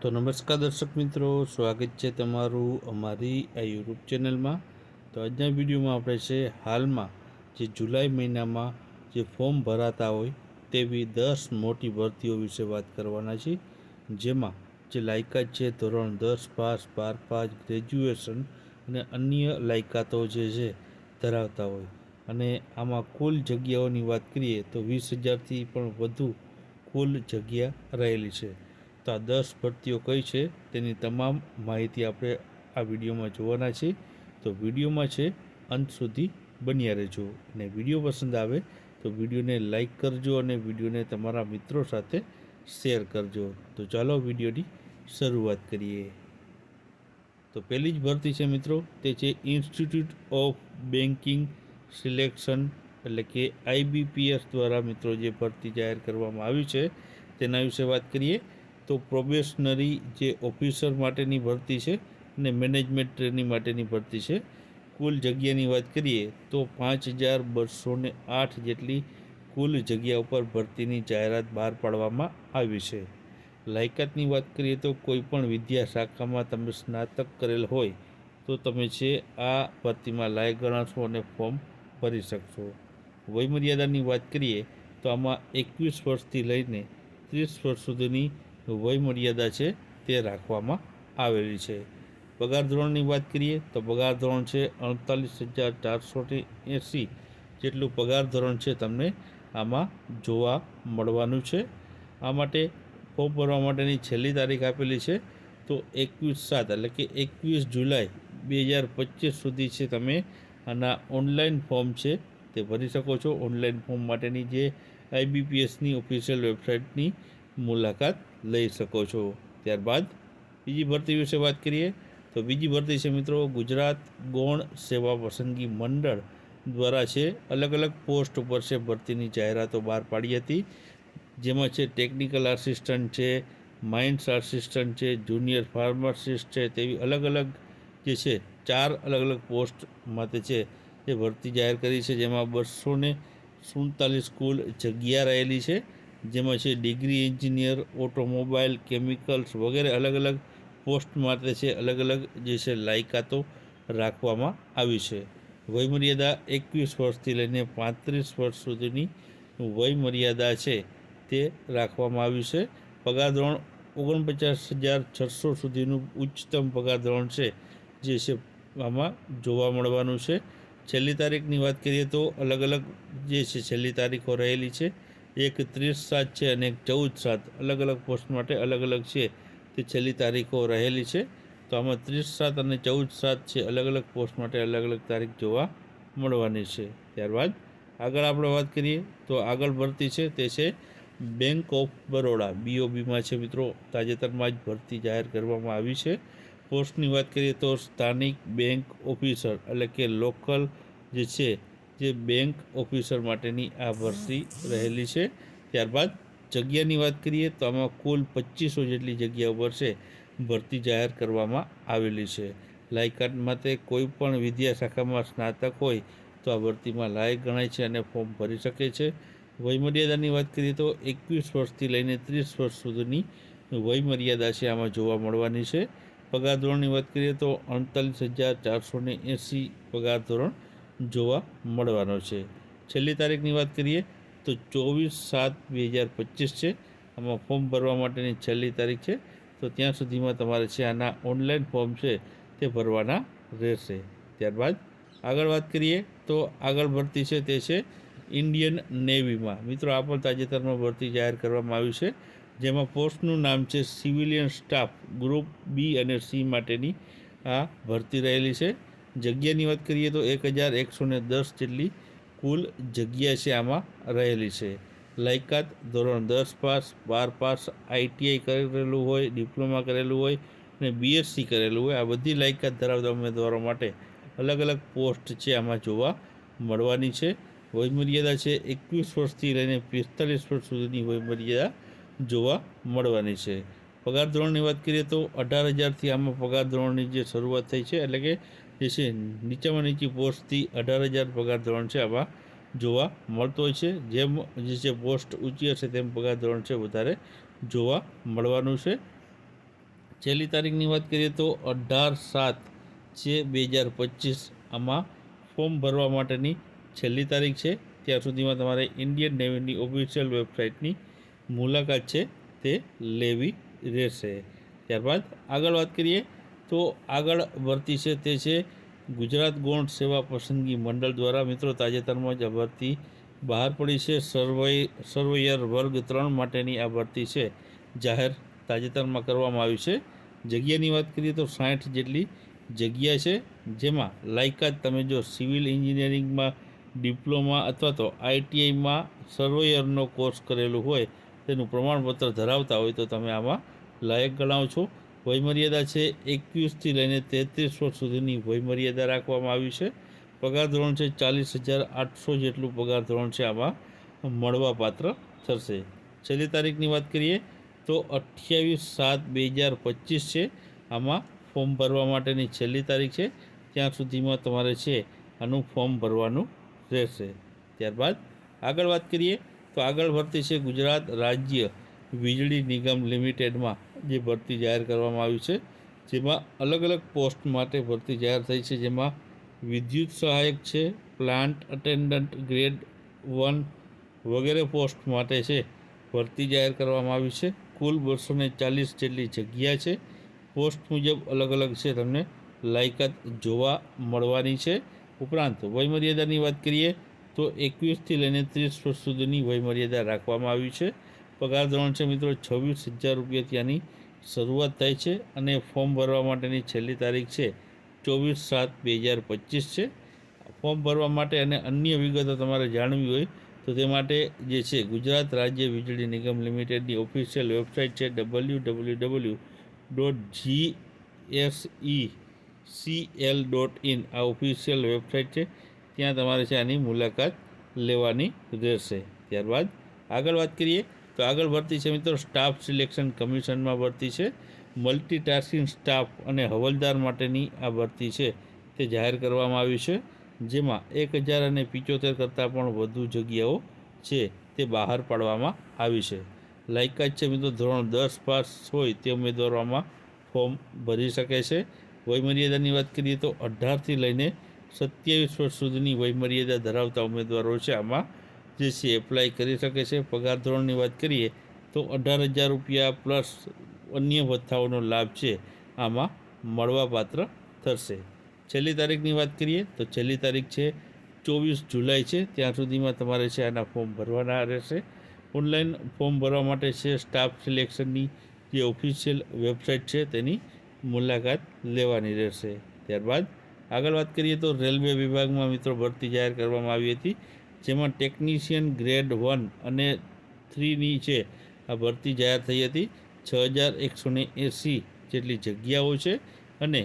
તો નમસ્કાર દર્શક મિત્રો, સ્વાગત છે તમારું અમારી આ યુટ્યુબ ચેનલમાં. તો આજના વિડીયોમાં આપણે છે હાલમાં જે જુલાઈ મહિનામાં જે ફોર્મ ભરાતા હોય તેવી દસ મોટી ભરતીઓ વિશે વાત કરવાના છે જેમાં જે લાયકાત છે ધોરણ દસ પાસ, બાર પાસ, ગ્રેજ્યુએશન અને અન્ય લાયકાતો જે છે ધરાવતા હોય. અને આમાં કુલ જગ્યાઓની વાત કરીએ તો વીસ હજારથી પણ વધુ કુલ જગ્યા રહેલી છે. તો આ દસ ભરતીઓ કઈ છે તેની તમામ માહિતી આપણે આ વિડીયોમાં જોવાના છે. તો વિડીયોમાં છે, અંત સુધી બન્યા રહેજો. અને વીડિયો પસંદ આવે તો વિડીયોને લાઇક કરજો અને વિડીયોને તમારા મિત્રો સાથે શેર કરજો. તો ચાલો વિડીયોની શરૂઆત કરીએ. તો પહેલી જ ભરતી છે મિત્રો, તે છે ઇન્સ્ટિટ્યૂટ ઓફ બેન્કિંગ સિલેક્શન એટલે કે આઈબીપીએસ દ્વારા મિત્રો જે ભરતી જાહેર કરવામાં આવી છે, તેના વિશે વાત કરીએ. તો પ્રોબેશનરી જે ઓફિસર માટેની ભરતી છે અને મેનેજમેન્ટ ટ્રેનિંગ માટેની ભરતી છે, કુલ જગ્યાની વાત કરીએ તો પાંચ હજાર બસો ને આઠ જેટલી કુલ જગ્યા ઉપર ભરતીની જાહેરાત બહાર પાડવામાં આવી છે. લાયકાતની વાત કરીએ તો કોઈ પણ વિદ્યા શાખામાં તમે સ્નાતક કરેલ હોય તો તમે છે આ ભરતીમાં લાયક ગણાશો અને ફોર્મ ભરી શકશો. વયમર્યાદાની વાત કરીએ તો આમાં એકવીસ વર્ષથી લઈને ત્રીસ વર્ષ સુધીની વયમર્યાદા છે તે રાખવામાં આવેલી છે. પગાર ધોરણની વાત કરીએ તો પગાર ધોરણ છે અડતાલીસ હજાર ચારસો એંસી જેટલું પગાર ધોરણ છે તમને આમાં જોવા મળવાનું છે. આ માટે ફોર્મ ભરવા માટેની છેલ્લી તારીખ આપેલી છે. તો એકવીસ સાત એટલે કે એકવીસ જુલાઈ બે હજાર પચીસ સુધી છે તમે આના ઓનલાઈન ફોર્મ છે તે ભરી શકો છો. ઓનલાઈન ફોર્મ માટેની જે આઈબીપીએસની ઓફિશિયલ વેબસાઇટની મુલાકાત લઈ શકો છો. ત્યારબાદ બીજી ભરતી વિશે વાત કરીએ તો બીજી ભરતી છે મિત્રો ગુજરાત ગૌણ સેવા પસંદગી મંડળ દ્વારા છે. અલગ અલગ પોસ્ટ ઉપર છે ભરતીની જાહેરાતો બહાર પાડી હતી. જેમાં છે ટેકનિકલ આસિસ્ટન્ટ છે માઇન્સ આસિસ્ટન્ટ છે, જુનિયર ફાર્માસિસ્ટ છે તેવી અલગ અલગ જે છે ચાર અલગ અલગ પોસ્ટ માટે છે જે ભરતી જાહેર કરી છે. જેમાં બસો સુડતાલીસ કુલ જગ્યા રહેલી છે. જેમાં છે ડિગ્રી એન્જિનિયર, ઓટોમોબાઈલ, કેમિકલ્સ વગેરે અલગ અલગ પોસ્ટ માટે છે અલગ અલગ જે છે લાયકાતો રાખવામાં આવી છે. વયમર્યાદા એકવીસ વર્ષથી લઈને પાંત્રીસ વર્ષ સુધીની વયમર્યાદા છે તે રાખવામાં આવ્યું છે. પગાર ધોરણ ઓગણપચાસ હજાર છસો સુધીનું ઉચ્ચતમ પગાર ધોરણ છે જે છે આમાં જોવા મળવાનું છે. છેલ્લી તારીખની વાત કરીએ તો અલગ અલગ જે છે છેલ્લી તારીખો રહેલી છે એક ત્રીસ સાત છે અને એક ચૌદ સાત. અલગ અલગ પોસ્ટ માટે અલગ અલગ છે. તે છેલ્લી તારીખો રહેલી છે. તો આમાં ત્રીસ સાત અને ચૌદ સાત છે. અલગ અલગ પોસ્ટ માટે અલગ અલગ તારીખ જોવા મળવાની છે. ત્યારબાદ આગળ આપણે વાત કરીએ તો આગળ ભરતી છે તે છે બેંક ઓફ બરોડા બીઓબીમાં છે મિત્રો. તાજેતરમાં જ ભરતી જાહેર કરવામાં આવી છે. પોસ્ટની વાત કરીએ તો સ્થાનિક બેંક ઓફિસર એટલે કે લોકલ જે છે જે બેંક ઓફિસર માટેની આ ભરતી રહેલી છે. ત્યારબાદ જગ્યાની વાત કરીએ તો આમાં કુલ પચીસો જેટલી જગ્યા ઉપર છે ભરતી જાહેર કરવામાં આવેલી છે. લાયકાત માટે કોઈ પણ વિદ્યા શાખામાં સ્નાતક હોય તો આ ભરતીમાં લાયક ગણાય છે અને ફોર્મ ભરી શકે છે. વયમર્યાદાની વાત કરીએ તો એકવીસ વર્ષથી લઈને ત્રીસ વર્ષ સુધીની વયમર્યાદા છે આમાં જોવા મળવાની છે. પગાર ધોરણની વાત કરીએ તો અડતાલીસ હજાર ચારસો ને એંસી પગાર ધોરણ જોવા મળવાનો છે. છેલ્લી તારીખની વાત કરીએ તો ચોવીસ સાત બે હજાર પચીસ છે. આમાં ફોર્મ ભરવા માટેની છેલ્લી તારીખ છે. તો ત્યાં સુધીમાં તમારે છે આના ઓનલાઈન ફોર્મ છે તે ભરવાના રહેશે. ત્યારબાદ આગળ વાત કરીએ તો આગળ ભરતી છે તે છે ઇન્ડિયન નેવીમાં. મિત્રો, આ પણ તાજેતરમાં ભરતી જાહેર કરવામાં આવી છે. જેમાં પોસ્ટનું નામ છે સિવિલિયન સ્ટાફ ગ્રુપ બી અને સી માટેની આ ભરતી રહેલી છે. જગ્યાની વાત કરીએ તો એક હજાર એકસો ને દસ જેટલી કુલ જગ્યા છે આમાં રહેલી છે. લાયકાત ધોરણ દસ પાસ, બાર પાસ આઈટીઆઈ કરેલું હોય, ડિપ્લોમા કરેલું હોય અને બીએસસી કરેલું હોય. આ બધી લાયકાત ધરાવતા ઉમેદવારો માટે અલગ અલગ પોસ્ટ છે આમાં જોવા મળવાની છે. વયમર્યાદા છે એકવીસ વર્ષથી લઈને પિસ્તાલીસ વર્ષ સુધીની વયમર્યાદા જોવા મળવાની છે. પગાર ધોરણની વાત કરીએ તો અઢાર હજારથી આમાં પગાર ધોરણની જે શરૂઆત થઈ છે, એટલે કે જે છે નીચામાં નીચી પોસ્ટથી અઢાર હજાર પગાર ધોરણ છે આમાં જોવા મળતો હોય છે. જેમ જે છે પોસ્ટ ઊંચી હશે તેમ પગાર ધોરણ છે વધારે જોવા મળવાનું છે. છેલ્લી તારીખની વાત કરીએ તો અઢાર સાત છે બે હજાર પચીસ. આમાં ફોર્મ ભરવા માટેની છેલ્લી તારીખ છે. ત્યાં સુધીમાં તમારે ઇન્ડિયન નેવીની ઓફિશિયલ વેબસાઇટની મુલાકાત છે તે લેવી રહેશે. ત્યારબાદ આગળ વાત કરીએ તો આગળ ભરતી છે તે છે ગુજરાત ગૌણ સેવા પસંદગી મંડળ દ્વારા. મિત્રો, તાજેતરમાં જ આ ભરતી બહાર પડી છે. સર્વય, સર્વયર વર્ગ ત્રણ માટેની આ ભરતી છે. જાહેર તાજેતરમાં કરવામાં આવી છે. જગ્યાની વાત કરીએ તો સાઠ જેટલી જગ્યા છે, જેમાં લાયકાત તમે જો સિવિલ એન્જિનિયરિંગમાં ડિપ્લોમા અથવા તો આઈટીઆઈમાં સર્વેયરનો કોર્સ કરેલું હોય, તેનું પ્રમાણપત્ર ધરાવતા હોય તો તમે આમાં લાયક ગણાવ છો. વયમર્યાદા છે એકવીસથી લઈને તેત્રીસ વર્ષ સુધીની વયમર્યાદા રાખવામાં આવી છે. પગાર ધોરણ છે ચાલીસ હજાર આઠસો જેટલું પગાર ધોરણ છે આમાં મળવાપાત્ર થશે. છેલ્લી તારીખની વાત કરીએ તો અઠ્યાવીસ સાત બે હજાર પચીસ છે. આમાં ફોર્મ ભરવા માટેની છેલ્લી તારીખ છે. ત્યાં સુધીમાં તમારે છે આનું ફોર્મ ભરવાનું રહેશે. ત્યારબાદ આગળ વાત કરીએ તો આગળ ભરતી છે ગુજરાત રાજ્ય વીજળી નિગમ લિમિટેડમાં જે ભરતી જાહેર કરવામાં આવી છે, જેમાં અલગ અલગ પોસ્ટ માટે ભરતી જાહેર થઈ છે, જેમાં વિદ્યુત સહાયક છે, પ્લાન્ટ અટેન્ડન્ટ ગ્રેડ વન વગેરે પોસ્ટ માટે છે, ભરતી જાહેર કરવામાં આવી છે, કુલ બસો ને ચાલીસ જેટલી જગ્યા છે, પોસ્ટ મુજબ અલગ અલગ છે, તમને લાયકાત જોવા મળવાની છે. ઉપરાંત વયમર્યાદાની વાત કરીએ, તો એકવીસથી લઈને ત્રીસ વર્ષ સુધીની વયમર્યાદા રાખવામાં આવી છે. પગાર ધોરણ છે મિત્રો છવ્વીસ હજાર રૂપિયા ત્યાંની શરૂઆત થાય છે અને ફોર્મ ભરવા માટેની છેલ્લી તારીખ છે ચોવીસ સાત બે હજાર પચીસ છે. ફોર્મ ભરવા માટે અને અન્ય વિગતો તમારે જાણવી હોય તો તે માટે જે છે ગુજરાત રાજ્ય વીજળી નિગમ લિમિટેડની ઓફિશિયલ વેબસાઇટ છે W W W dot G S E C L dot in આ ઓફિશિયલ વેબસાઇટ છે. ત્યાં તમારે છે આની મુલાકાત લેવાની રહેશે. ત્યારબાદ આગળ વાત કરીએ તો આગળ ભરતી છે મિત્રો, સ્ટાફ સિલેક્શન કમિશનમાં ભરતી છે. મલ્ટીટાસ્કિંગ સ્ટાફ અને હવલદાર માટેની આ ભરતી છે તે જાહેર કરવામાં આવી છે. જેમાં એક હજાર અને પિચોતેર કરતાં પણ વધુ જગ્યાઓ છે તે બહાર પાડવામાં આવી છે. લાયકાત છે મિત્રો, ધોરણ દસ પાસ હોય તે ઉમેદવારોમાં ફોર્મ ભરી શકે છે. વયમર્યાદાની વાત કરીએ તો અઢારથી લઈને સત્યાવીસ વર્ષ સુધીની વયમર્યાદા ધરાવતા ઉમેદવારો છે આમાં જે છે એપ્લાય કરી શકે છે. પગાર ધોરણની વાત કરીએ, તો અઢાર હજાર રૂપિયા પ્લસ અન્ય ભથ્થાઓનો લાભ છે, આમાં મળવાપાત્ર થશે. છેલ્લી તારીખની વાત કરીએ, તો છેલ્લી તારીખ છે, ચોવીસ જુલાઈ છે. ત્યાં સુધીમાં તમારે છે, આના ફોર્મ ભરવાના રહેશે. ઓનલાઈન ફોર્મ ભરવા માટે છે સ્ટાફ સિલેક્શનની જે ઓફિશિયલ વેબસાઇટ છે, તેની મુલાકાત લેવાની રહેશે. ત્યારબાદ આગળ વાત કરીએ, તો રેલવે વિભાગમાં મિત્રો ભરતી જાહેર કરવામાં આવી હતી. જેમાં ટેકનિશિયન ગ્રેડ વન અને થ્રીની છે આ ભરતી જાહેર થઈ હતી, છ હજાર એકસો ને એંસી જેટલી જગ્યાઓ છે અને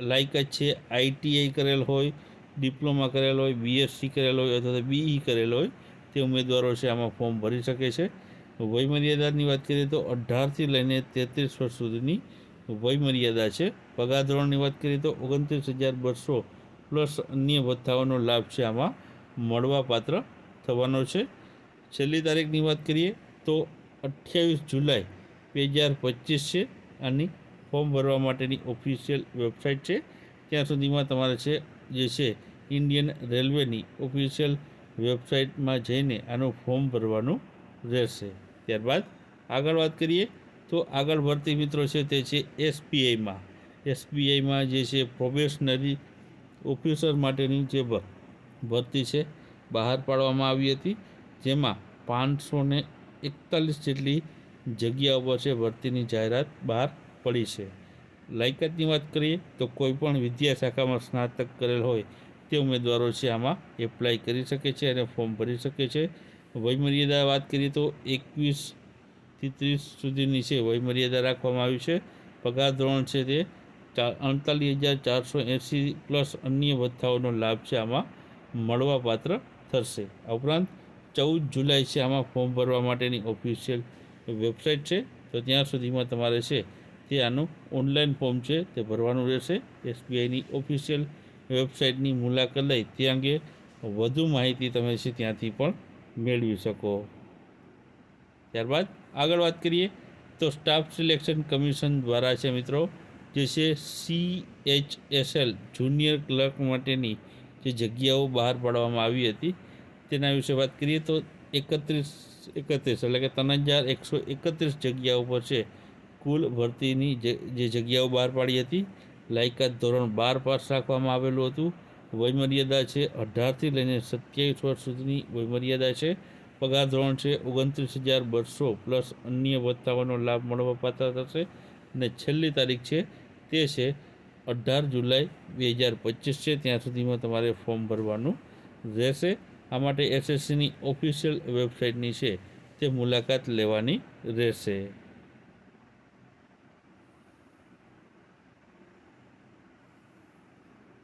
લાયકાત છે આઈટીઆઈ કરેલ હોય ડિપ્લોમા કરેલ હોય બીએસસી કરેલ હોય અથવા તો બીઈ કરેલ હોય, તે ઉમેદવારો છે આમાં ફોર્મ ભરી શકે છે. વયમર્યાદાની વાત કરીએ તો અઢારથી લઈને તેત્રીસ વર્ષ સુધીની વયમર્યાદા છે. પગાર ધોરણની વાત કરીએ તો ઓગણત્રીસ હજાર બસો પ્લસ અન્ય ભથ્થાઓનો લાભ છે આમાં. મળવાપાત્ર થવાનો છે. છેલ્લી તારીખની વાત કરીએ તો અઠ્યાવીસ જુલાઈ બે હજાર પચીસ છે આની ફોર્મ ભરવા માટેની ઓફિશિયલ વેબસાઇટ છે. ત્યાં સુધીમાં તમારે છે, જે છે, ઇન્ડિયન રેલવેની ઓફિશિયલ વેબસાઇટમાં જઈને આનું ફોર્મ ભરવાનું રહેશે. ત્યારબાદ આગળ વાત કરીએ તો આગળ ભરતી મિત્રો છે તે છે એસબીઆઈમાં. એસબીઆઈમાં જે છે, પ્રોબેશનરી ઓફિસર માટેની જે ભરતી છે, બહાર પાડવામાં આવી હતી, જેમાં પાંચસો ને એકતાલીસ જેટલી જગ્યાઓ પર છે ભરતીની જાહેરાત બહાર પડી છે. લાયકાતની વાત કરીએ તો કોઈ પણ વિદ્યા શાખામાં સ્નાતક કરેલ હોય તે ઉમેદવારો છે આમાં એપ્લાય કરી શકે છે અને ફોર્મ ભરી શકે છે. વયમર્યાદા વાત કરીએ તો એકવીસથી ત્રીસ સુધીની છે વયમર્યાદા રાખવામાં આવી છે. પગાર ધોરણ છે તે ચાર અડતાલીસ હજાર ચારસો એંસી પ્લસ અન્ય ભથ્થાઓનો લાભ છે આમાં મળવાપાત્ર થશે. આ ઉપરાંત ચૌદ જુલાઈ છે, આમાં ફોર્મ ભરવા માટેની ઓફિશિયલ વેબસાઇટ છે. તો ત્યાં સુધીમાં તમારે છે, તે આનું ઓનલાઈન ફોર્મ છે, તે ભરવાનું રહેશે. એસબીઆઈની ઓફિશિયલ વેબસાઇટની મુલાકાત લઈ તે અંગે વધુ માહિતી તમે છે, ત્યાંથી પણ મેળવી શકો. ત્યારબાદ આગળ વાત કરીએ, તો સ્ટાફ સિલેક્શન કમિશન દ્વારા છે, મિત્રો, જે છે C H S L junior clerk માટેની જે જગ્યાઓ બહાર પાડવામાં આવી હતી, તેના વિશે વાત કરીએ તો એકત્રીસ એકત્રીસ એટલે કે ત્રણ હજાર એકસો એકત્રીસ જગ્યાઓ પર છે કુલ ભરતીની જે જગ્યાઓ બહાર પાડી હતી. લાયકાત ધોરણ બાર પાસ રાખવામાં આવેલું હતું. વયમર્યાદા છે અઢારથી લઈને સત્યાવીસ વર્ષ સુધીની વયમર્યાદા છે. પગાર ધોરણ છે ઓગણત્રીસ હજાર બસો પ્લસ અન્ય વત્તાઓનો લાભ મળવા પાત્ર થશે. અને છેલ્લી તારીખ છે તે છે અઢાર જુલાઈ બે હજાર પચીસ છે. ત્યાં સુધીમાં તમારે ફોર્મ ભરવાનું રહેશે. આ માટે એસએસસીની ઓફિશિયલ વેબસાઇટની છે. તે મુલાકાત લેવાની રહેશે.